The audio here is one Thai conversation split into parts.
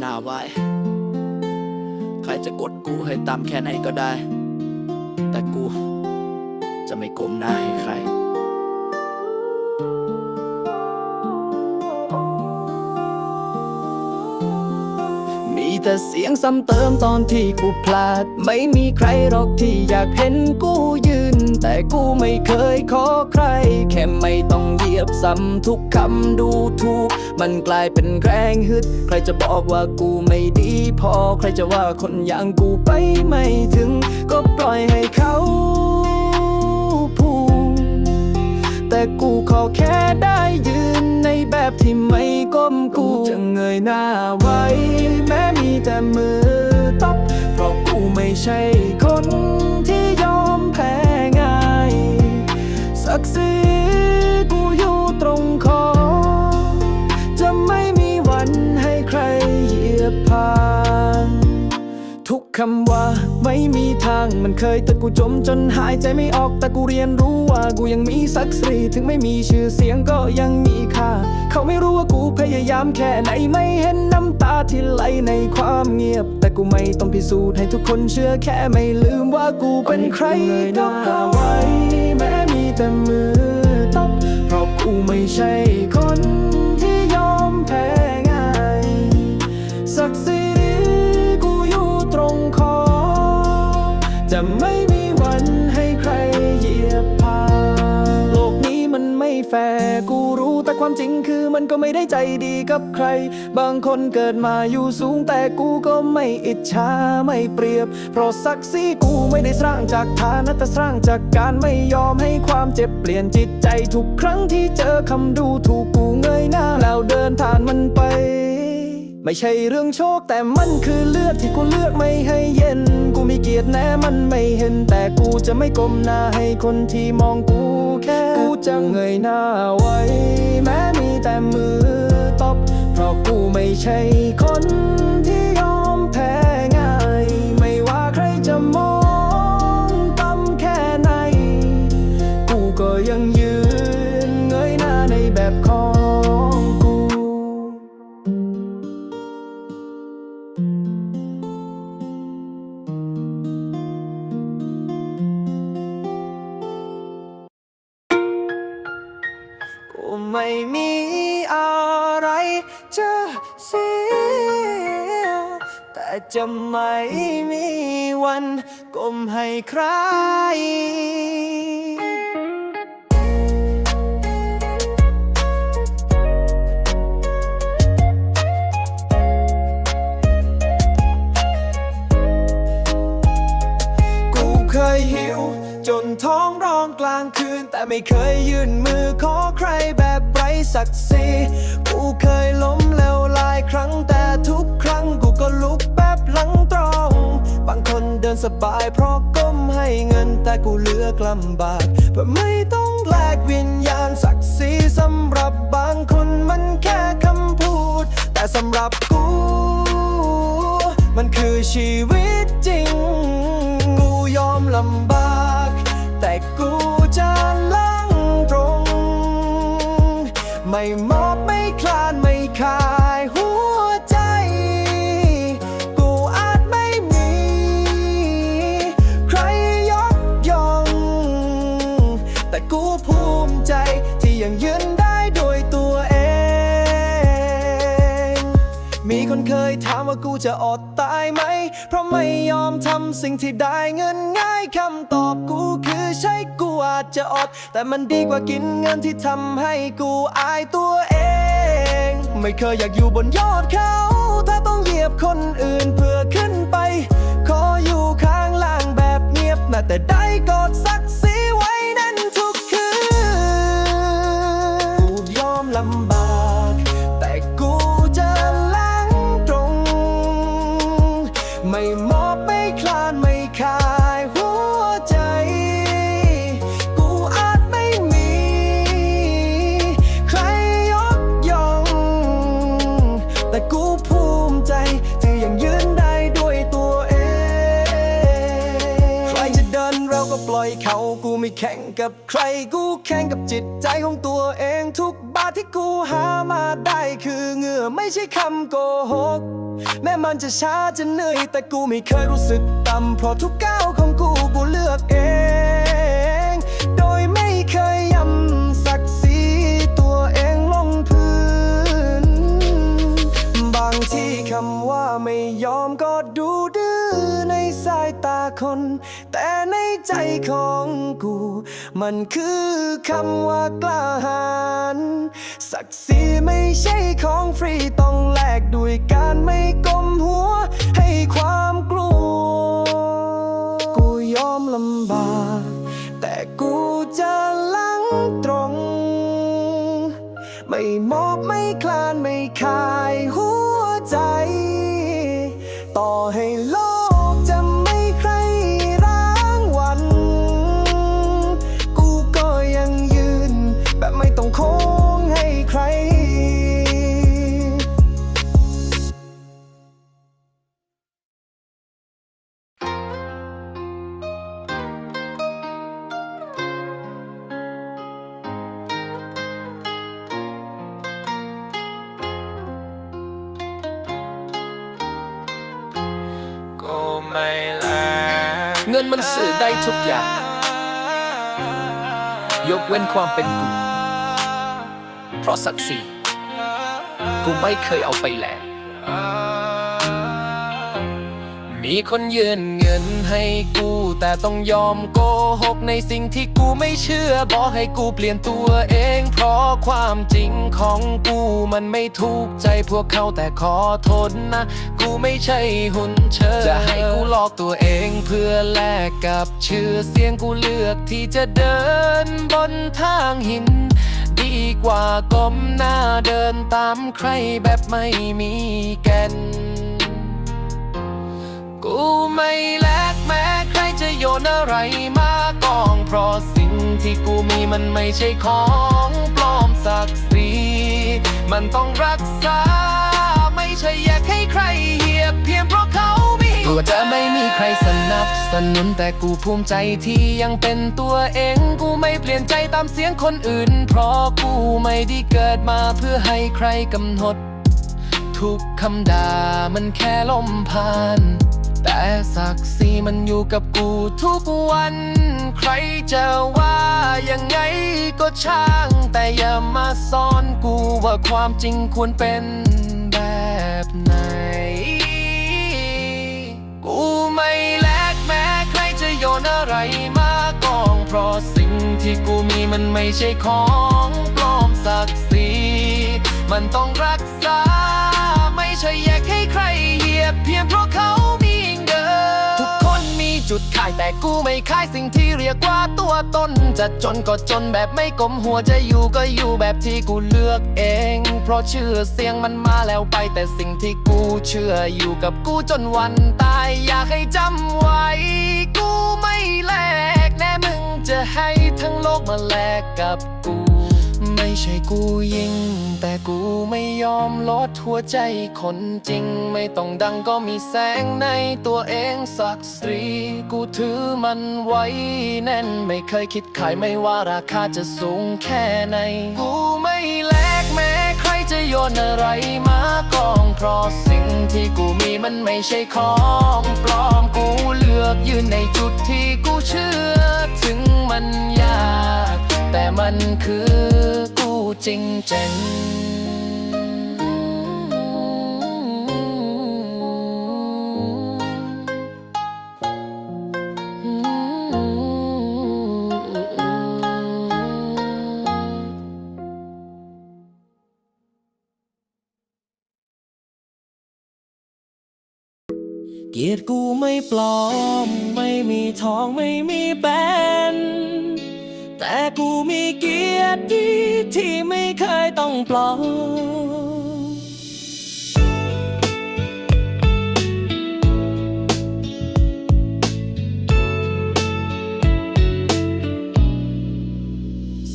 หน้าไหวใครจะกดกูให้ตามแค่ไหนก็ได้ แต่กูจะไม่ก้มหน้าให้ใคร มีแต่เสียงซ้ำเติมตอนที่กูพลาด ไม่มีใครหรอกที่อยากเห็นกูยืน แต่กูไม่เคยขอใคร แค่ไม่ต้องเหยียบซ้ำทุกคำดูถูก มันกลายเป็นแรงฮึด ใครจะบอกว่ากูไม่ดีพอ ใครจะว่าคนอย่างกูไปไม่ถึง ก็ปล่อยให้เขาพูดแต่กูขอแค่ได้ยืนในแบบที่ไม่ก้มกูจะเงยหน้าไว้ แม้มีแต่มือตบเพราะกูไม่ใช่ เหยียบผ่าน ทุกคำว่าไม่มีทางมันเคยแต่กูจมจนหายใจไม่ออกแต่กูเรียนรู้ว่ากูยังมีศักดิ์ศรีถึงไม่มีชื่อเสียงก็ยังมีค่า เขาไม่รู้ว่ากูพยายามแค่ไหนไม่เห็นน้ำตาที่ไหลในความเงียบ แต่กูไม่ต้องพิสูจน์ให้ทุกคนเชื่อแค่ไม่ลืมว่ากูเป็นใครก็พอไว้แม้มีแต่มือตบเพราะกูไม่ใช่คน จะไม่มีวันให้ใครเหยียบผ่านโลกนี้มันไม่แฟร์กูรู้แต่ความจริงคือมันก็ไม่ได้ใจดีกับใคร บางคนเกิดมาอยู่สูงแต่กูก็ไม่อิจฉาไม่เปรียบ เพราะศักดิ์ศรีกูไม่ได้สร้างจากฐานะแต่สร้างจากการไม่ยอมให้ความเจ็บเปลี่ยนจิตใจทุกครั้งที่เจอคำดูถูกกูเงยหน้าแล้วเดินผ่านมันไป ไม่ใช่เรื่องโชคแต่มันคือเลือดที่กูเลือกไม่ให้เย็น กูมีเกียรติแน่มันไม่เห็น แต่กูจะไม่ก้มหน้าให้คนที่มองกูแค่กูจะเงยหน้าไว้ แม้มีแต่มือตบเพราะกูไม่ใช่คน ท้องร้องกลางคืน แต่ไม่เคยยื่นมือขอใครแบบไร้ศักดิ์ศรีกูเคยล้มแล้วหลายครั้งแต่ทุกครั้งกูก็ลุกแบบหลังตรง บางคนเดินสบายเพราะก้มให้เงินแต่กูเลือกลำบากเพื่อไม่ต้องแลกวิญญาณศักดิ์ศรีสำหรับบางคนมันแค่คำพูด แต่สำหรับกู มันคือชีวิตจริง กูยอมลำบาก ไม่มอบไม่คลานไม่ขายหัวใจ กูอาจไม่มี ใครยกย่อง แต่กูภูมิใจที่ยังยืนได้ด้วยตัวเอง มีคนเคยถาม ว่ากูจะอดตายไหม เพราะไม่ยอมทำสิ่งที่ได้เงินง่ายคำตอบกูคือใช่กูอาจจะอด แต่มันดีกว่ากินเงินที่ทำให้กูอายตัวเอง ไม่เคยอยากอยู่บนยอดเขา ถ้าต้องเหยียบคนอื่นเพื่อขึ้นไป ขออยู่ข้างล่างแบบเงียบนะแต่ได้กอดศัก ไม่แข่งกับใครกูแข่งกับจิตใจของตัวเองทุกบาทที่กูหามาได้คือเหงื่อไม่ใช่คำโกหก แม้มันจะช้าจะเหนื่อยแต่กูไม่เคยรู้สึกต่ำเพราะทุกก้าวของกูกูเลือกเอง แต่ในใจของกู มันคือคำว่ากล้าหาญศักดิ์ศรีไม่ใช่ของฟรีต้องแลกด้วยการไม่ก้มหัว ให้ความกลัว กูยอมลำบาก แต่กูจะลังตรง ไม่มอบไม่คลานไม่คาย งินมันสื่อได้ทุกอย่าง ยกเว้นความเป็นกู เพราะศักดิ์ศรีกูไม่เคยเอาไปแลกมีคนยืนเงินให้กู แต่ต้องยอมโกหกในสิ่งที่กูไม่เชื่อ บอกให้กูเปลี่ยนตัวเอง เพราะความจริงของกูมันไม่ถูกใจพวกเขาแต่ขอโทษนะ กูไม่ใช่หุ่นเชิดจะให้กูหลอกตัวเองเพื่อแลกกับชื่อเสียงกูเลือกที่จะเดินบนทางหินดีกว่าก้มหน้าเดินตามใครแบบไม่มีแก่น กูไม่แลกแม้ โยนอะไรมากอง เพราะสิ่งที่กูมีมันไม่ใช่ของปลอมศักดิ์ศรีมันต้องรักษา ไม่ใช่อยากให้ใครเหียบเพียงเพราะเขามีตัวจะไม่มีใครสนับสนุนแต่กูภูมิใจที่ยังเป็นตัวเอง กูไม่เปลี่ยนใจตามเสียงคนอื่น เพราะกูไม่ได้เกิดมาเพื่อให้ใครกำหนด ทุกคำด่ามันแค่ลมผ่าน แต่ศักดิ์ศรีมันอยู่กับกูทุกวัน ใครจะว่ายังไงก็ช่าง แต่อย่ามาสอนกูว่าความจริงควรเป็นแบบไหน กูไม่แลกแม้ใครจะโยนอะไรมากอง เพราะสิ่งที่กูมีมันไม่ใช่ของปลอมศักดิ์ศรีมันต้องรักษา ไม่ใช่อยากให้ใครเหยียบเพียงเพราะเขา จุดขายแต่กูไม่ขายสิ่งที่เรียกว่าตัวตน จะจนก็จนแบบไม่กลมหัวจะอยู่ก็อยู่แบบที่กูเลือกเอง เพราะชื่อเสียงมันมาแล้วไป แต่สิ่งที่กูเชื่ออยู่กับกูจนวันตาย อยากให้จำไว้ กูไม่แลกแน่มึงจะให้ทั้งโลกมาแลกกับกู ไม่ใช่กูยิง แต่กูไม่ยอมลด หัวใจคนจริงไม่ต้องดังก็มีแสงในตัวเองศักดิ์ศรี กูถือมันไว้แน่นไม่เคยคิดขายไม่ว่าราคาจะสูงแค่ไหน กูไม่แลกแม้ใครจะโยนอะไรมากอง เพราะสิ่งที่กูมีมันไม่ใช่ของปลอมกูเลือกยืนในจุดที่กูเชื่อ ถึงมันยาก แต่มันคือกูจริงเจน เกียรติกูไม่ปลอม ไม่มีทองไม่มีแบนแต่กูมีเกียรติที่ไม่เคยต้องปลอม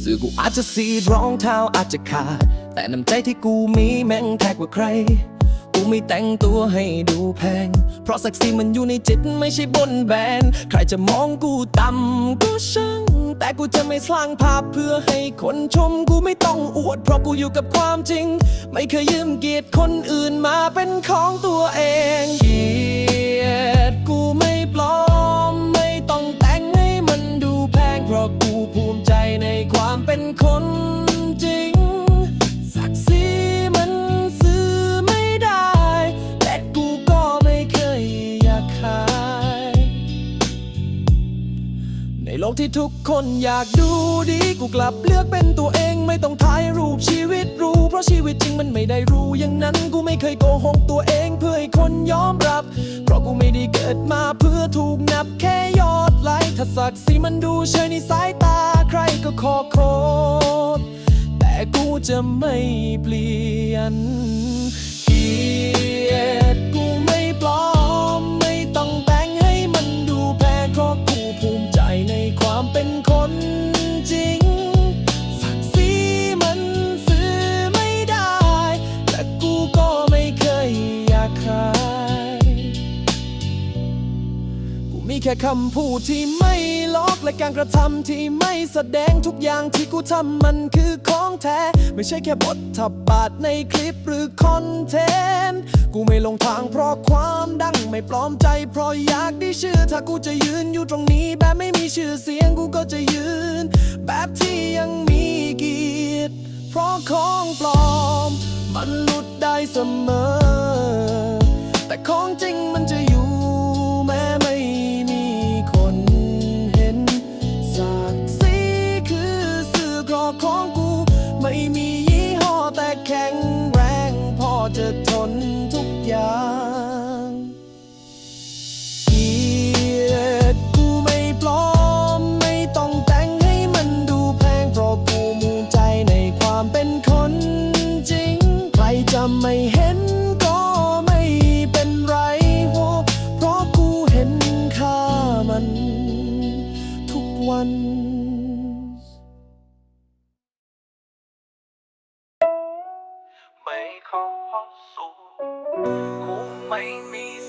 สื่อกูอาจจะสีดรองเท้าอาจจะขาด แต่น้ำใจที่กูมีแม่งแท้กว่าใคร กูไม่แต่งตัวให้ดูแพง เพราะศักดิ์ศรีมันอยู่ในจิตไม่ใช่บนแบน ใครจะมองกูต่ำก็ช่าง แต่กูจะไม่สร้างภาพเพื่อให้คนชมกูไม่ต้องอวด เพราะกูอยู่กับความจริง ไม่เคยยืมเกียรติคนอื่นมาเป็นของตัวเอง ที่ทุกคนอยากดูดี กูกลับเลือกเป็นตัวเองไม่ต้องถ่ายรูปชีวิตรู้ เพราะชีวิตจริงมันไม่ได้รู้อย่างนั้น กูไม่เคยโกหกตัวเองเพื่อให้คนยอมรับ เพราะกูไม่ได้เกิดมาเพื่อถูกนับแค่ยอดไลค์ถ้าศักดิ์ศรีมันดูเชยในสายตาใครก็ขอโคตรแต่กูจะไม่เปลี่ยนำพูดที่ไม่ลอกและการกระทำที่ไม่แสดงทุกอย่างที่กูทำมันคือของแท้ ไม่ใช่แค่บททับบาทในคลิปหรือคอนเทนต์กูไม่ลงทางเพราะความดังไม่ปลอมใจเพราะอยากได้ชื่อ ถ้ากูจะยืนอยู่ตรงนี้แบบไม่มีชื่อเสียงกูก็จะยืน แบบที่ยังมีเกียรติเพราะของปลอม มันหลุดได้เสมอ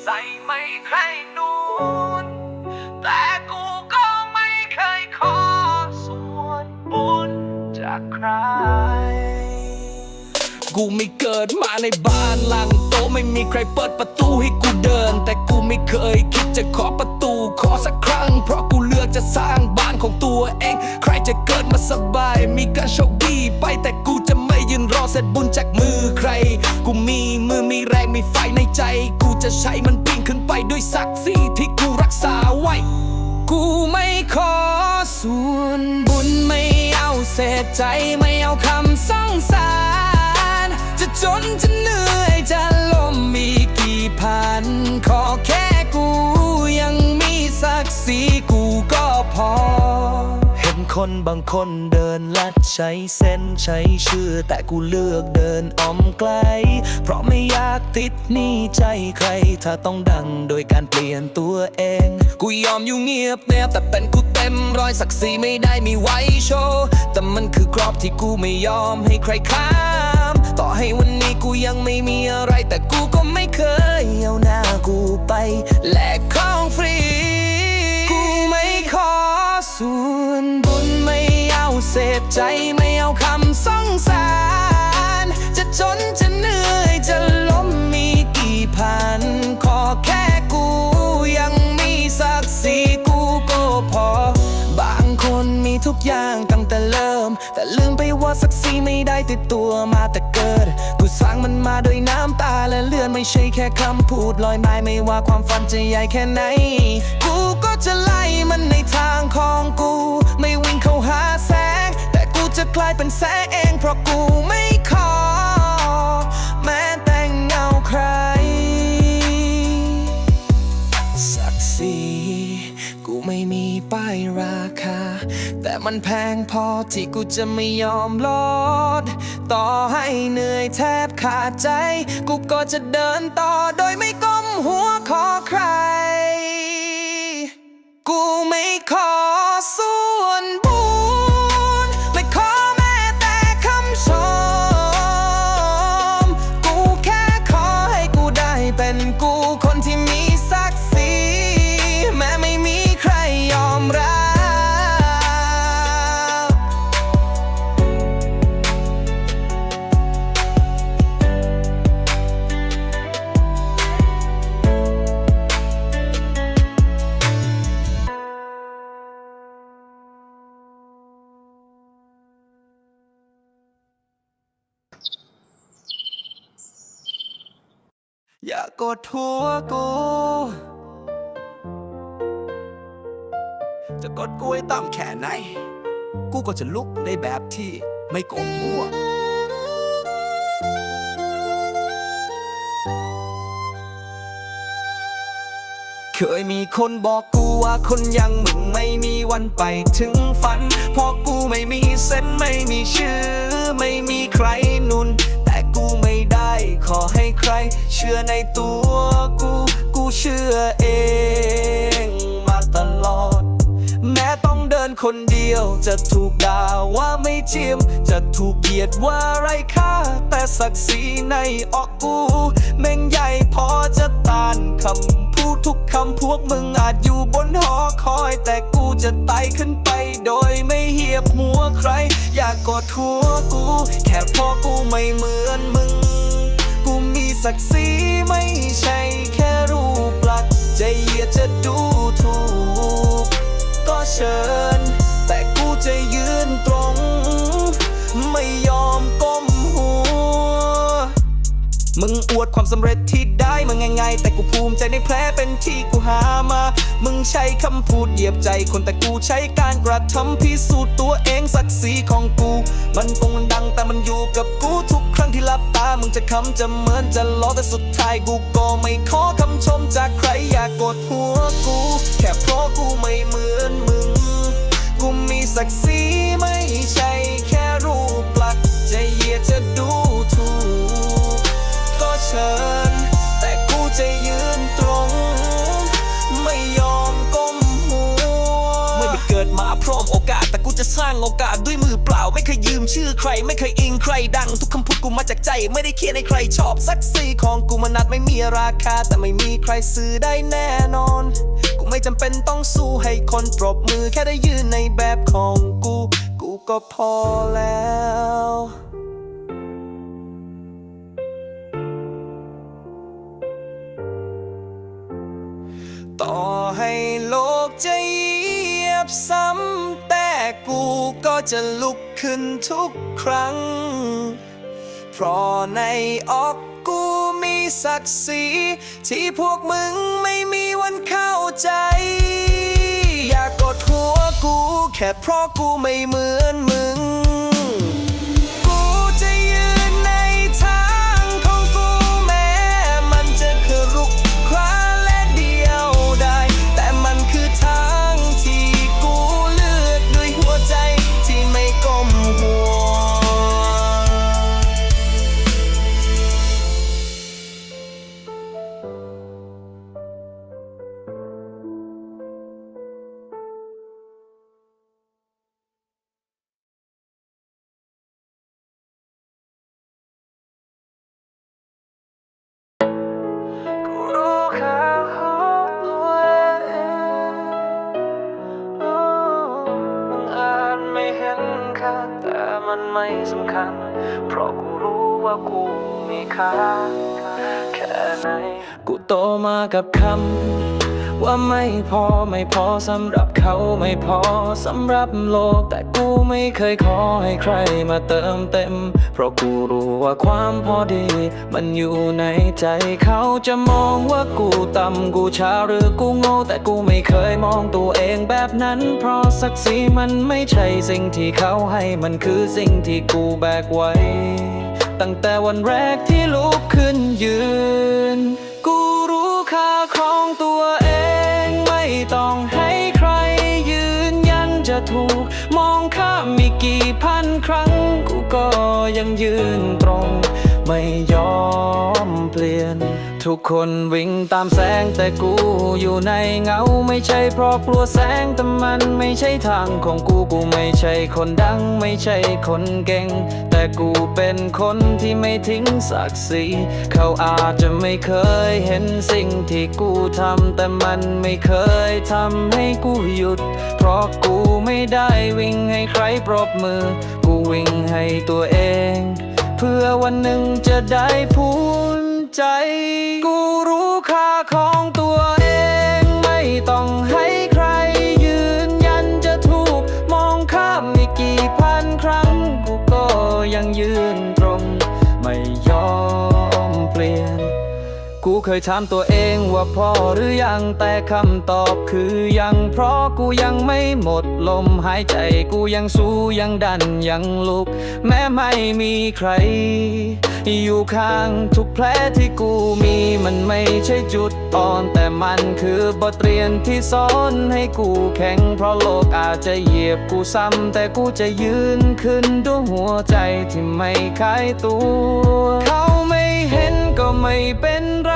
ใส่ไม่ให้นูนแต่กูก็ไม่เคยขอส่วนบุญจากใคร กูไม่เกิดมาในบ้านหลังโตไม่มีใครเปิดประตูให้กูเดิน แต่กูไม่เคยคิดจะขอประตูขอสักครั้ง เพราะกูเลือกจะสร้างบ้านของตัวเอง ใครจะเกิดมาสบาย มีการโชคดีไปแต่ ยืนรอเสร็จบุญจากมือใคร กูมีมือมีแรงมีไฟในใจ กูจะใช้มันปีนขึ้นไปด้วยศักดิ์ศรีที่กูรักษาไว้ กูไม่ขอส่วนบุญไม่เอาเศษใจไม่เอาคำสงสาร จะจนจะเหนื่อยจะล้มมีกี่พันขอแค่ คนบางคนเดินลัดใช้เส้นใช้ชื่อ แต่กูเลือกเดินอ้อมไกล เพราะไม่อยากติดหนี้ใจใคร ถ้าต้องดังโดยการเปลี่ยนตัวเอง กูยอมอยู่เงียบแนบแต่เป็นกูเต็มรอยศักดิ์ศรีไม่ได้มีไว้โชว์แต่มันคือกรอบที่กูไม่ยอมให้ใครข้าม ต่อให้วันนี้กูยังไม่มีอะไร แต่กูก็ไม่เคยเอาหน้ากูไปแลกของฟรี กูไม่ขอ ส่วนบุญไม่เอาเศษใจไม่เอาคำสงสาร จะจนจะเหนื่อยจะล้มมีกี่พัน ขอแค่กูยังมีศักดิ์ศรีกูก็พอ บางคนมีทุกอย่างตั้งแต่เริ่ม แต่ลืมไปว่าศักดิ์ศรีไม่ได้ติดตัวมาแต่ กิด กูสร้างมันมาด้วยน้ำตาและเลือดไม่ใช่แค่คำพูดลอยมาไม่ว่าความฝันจะใหญ่แค่ไหน กูก็จะไล่มันในทางของกู ไม่วิ่งเข้าหาแสง แต่กูจะกลายเป็นแสงเองเพราะกูไม่ขอ แม้แต่เงาใคร ศักดิ์ศรีกูไม่มีป้ายรา แต่มันแพงพอที่กูจะไม่ยอมลด ต่อให้เหนื่อยแทบขาดใจ กูก็จะเดินต่อโดยไม่ก้มหัวขอใคร ดหัวกู จะกดกูให้ต่ำแค่ไหน กูก็จะลุกในแบบที่ไม่กดหัวเคยมีคนบอกกูว่าคนอยังมึงไม่มีวันไปถึงฝันเพราะกูไม่มีเส้นไม่มีชื่อ ไม่มีใครหนุนแต่กูไม่ได้ ขอให้ใคร เชื่อในตัวกู กูเชื่อเองมาตลอด แม้ต้องเดินคนเดียว จะถูกด่าว่าไม่เจียม จะถูกเหยียดว่าไรค่า แต่ศักดิ์ศรีในออกกู แม่งใหญ่พอจะต้านคำพูดทุกคำพวกมึงอาจอยู่บนหอคอย แต่กูจะไต่ขึ้นไปโดยไม่เหียบหัวใคร อยากกอดหัวกู แค่พอกูไม่เหมือนมึง ศักดิ์ศรีไม่ใช่แค่รูปลักษณ์จะเหยียดจะดูถูก ก็เชิญ แต่กูจะยืนตรง ไม่ยอมก้มหัว มึงอวดความสำเร็จที่ได้มาง่ายๆแต่กูภูมิใจในแผลเป็นที่กูหามา มึงใช้คำพูดเหยียบใจคนแต่กูใช้การกระทำพิสูจน์ตัวเองศักดิ์ศรีของกู มันคงมันดังแต่มันอยู่กับกูทุกครั้งที่หลับามึงจะคำจะเหมือนจะล้อแต่สุดท้ายกูก็ไม่ขอคำชมจากใครอยากกดหัวกู แค่เพราะกูไม่เหมือนมึง กูมีศักดิ์ศรีไม่ใช่แค่รูปลักษณ์จะเยียดจะดูถูก ก็เชิญ แต่กูจะยืนตรง ไม่ยอมก้มหัว ไม่ได้เกิดมาพร้อมโอกาสแต่กูจะสร้างโอกาสด้วย มืมชื่อใครไม่เคยอิงใครดัง ทุกคำพูดกูมาจากใจ ไม่ได้เขียนให้ใครชอบสักสีของกูมันนัดไม่มีราคา แต่ไม่มีใครซื้อได้แน่นอน กูไม่จำเป็นต้องสู้ให้คนปรบมือแค่ได้ยืนในแบบของกู กูก็พอแล้วต่อให้โลกจะเหยียบซ้ำ กูก็จะลุกขึ้นทุกครั้ง เพราะในออกกูมีศักดิ์ศรีที่พวกมึงไม่มีวันเข้าใจ อยากกดหัวกูแค่เพราะกูไม่เหมือนมึง กับคำว่าไม่พอไม่พอสำหรับเขาไม่พอสำหรับโลก แต่กูไม่เคยขอให้ใครมาเติมเต็ม เพราะกูรู้ว่าความพอดี มันอยู่ในใจเขาจะมองว่ากูต่ำกูช้าหรือกูโง่แต่กูไม่เคยมองตัวเองแบบนั้น เพราะศักดิ์ศรีมันไม่ใช่สิ่งที่เขาให้มันคือสิ่งที่กูแบกไว้ ตั้งแต่วันแรกที่ลุกขึ้นยืน ของตัวเองไม่ต้องให้ใครยืนยันจะถูก มองข้ามมีกี่พันครั้ง กูก็ยังยืนตรง ไม่ยอม ทุกคนวิ่งตามแสงแต่กูอยู่ในเงา ไม่ใช่เพราะกลัวแสงแต่มันไม่ใช่ทางของกูกูไม่ใช่คนดัง ไม่ใช่คนเก่ง แต่กูเป็นคนที่ไม่ทิ้งศักดิ์ศรีเขาอาจจะไม่เคยเห็นสิ่งที่กูทำแต่มันไม่เคยทำให้กูหยุด เพราะกูไม่ได้วิ่งให้ใครปรบมือ กูวิ่งให้ตัวเอง เพื่อวันหนึ่งจะได้ภูมิ ใจ กูรู้ค่าของตัวเอง ไม่ต้องให้ใครยืนยันจะถูก มองข้ามไม่กี่พันครั้ง กูก็ยังยืนตรง ไม่ยอมเปลี่ยน กูเคยถามตัวเองว่าพอหรือยังแต่คำตอบคือยังเพราะกูยังไม่หมดลมหายใจกูยังสู้ยังดันยังลุก แม้ไม่มีใคร อยู่ข้างทุกแผลที่กูมีมันไม่ใช่จุดอ่อน แต่มันคือบทเรียนที่สอนให้กูแข็ง เพราะโลกอาจจะเหยียบกูซ้ำแต่กูจะยืนขึ้นด้วยหัวใจที่ไม่คายตัว เขาไม่เห็นก็ไม่เป็นไร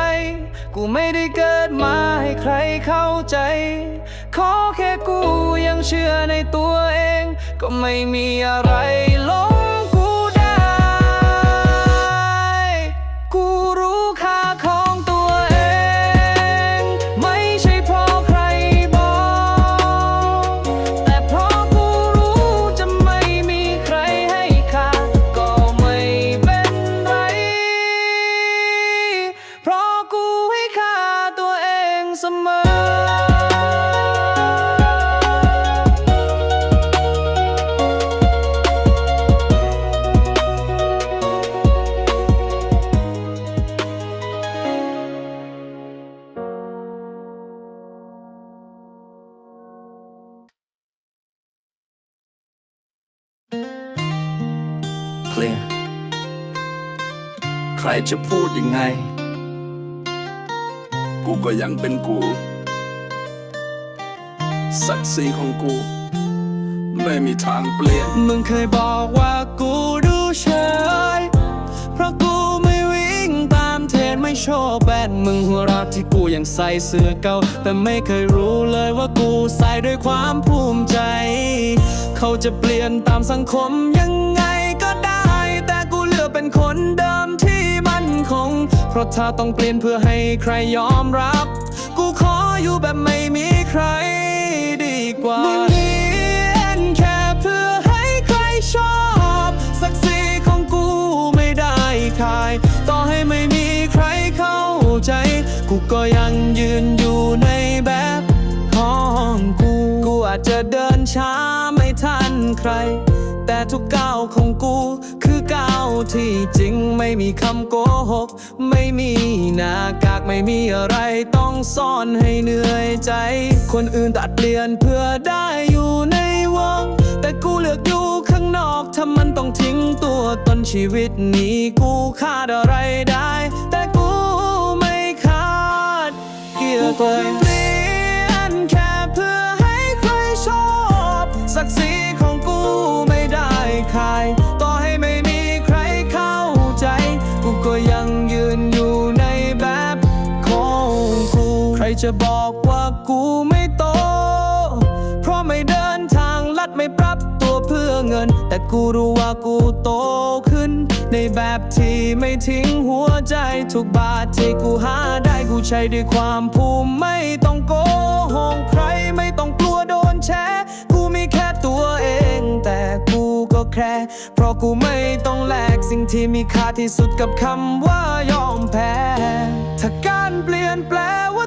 กูไม่ได้เกิดมาให้ใครเข้าใจ ขอแค่กูยังเชื่อในตัวเอง ก็ไม่มีอะไรล้ม รจะพูดยังไง กูก็ยังเป็นกู ศักดิ์ศรีของกู ไม่มีทางเปลี่ยน มึงเคยบอกว่ากูดูเฉย เพราะกูไม่วิ่งตามเทรนไม่โชว์แบนมึงหัวเราะที่กูยังใส่เสื้อเก่า แต่ไม่เคยรู้เลยว่ากูใส่ด้วยความภูมิใจ เขาจะเปลี่ยนตามสังคมยังไง เป็นคนเดิมที่มั่นคง เพราะถ้าต้องเปลี่ยนเพื่อให้ใครยอมรับ กูขออยู่แบบไม่มีใครดีกว่ามึงเรียนแค่เพื่อให้ใครชอบ ศักดิ์ศรีของกูไม่ได้ขาย ต่อให้ไม่มีใครเข้าใจ กูก็ยังยืนอยู่ในแบบของกู กูอาจจะเดินช้าไม่ทันใคร แต่ทุกก้าวของกู คือก้าวที่จริงไม่มีคำโกหก ไม่มีหน้ากากไม่มีอะไรต้องซ่อนให้เหนื่อยใจ คนอื่นตัดเปลี่ยนเพื่อได้อยู่ในวง แต่กูเลือกอยู่ข้างนอกถ้ามันต้องทิ้งตัวตนชีวิตนี้กูขาดอะไรได้ แต่กูไม่ขาดเกียร์ตัวเป จะบอกว่ากูไม่โต เพราะไม่เดินทางลัดไม่ปรับตัวเพื่อเงิน แต่กูรู้ว่ากูโตขึ้น ในแบบที่ไม่ทิ้งหัวใจทุกบาทที่กูหาได้กูใช้ด้วยความภูมิไม่ต้องโกหกใครไม่ต้องกลัวโดนแชกูมีแค่ตัวเอง แต่กูก็แค่เพราะกูไม่ต้องแลกสิ่งที่มีค่าที่สุดกับคำว่ายอมแพ้ถ้าการเปลี่ยนแปลว่า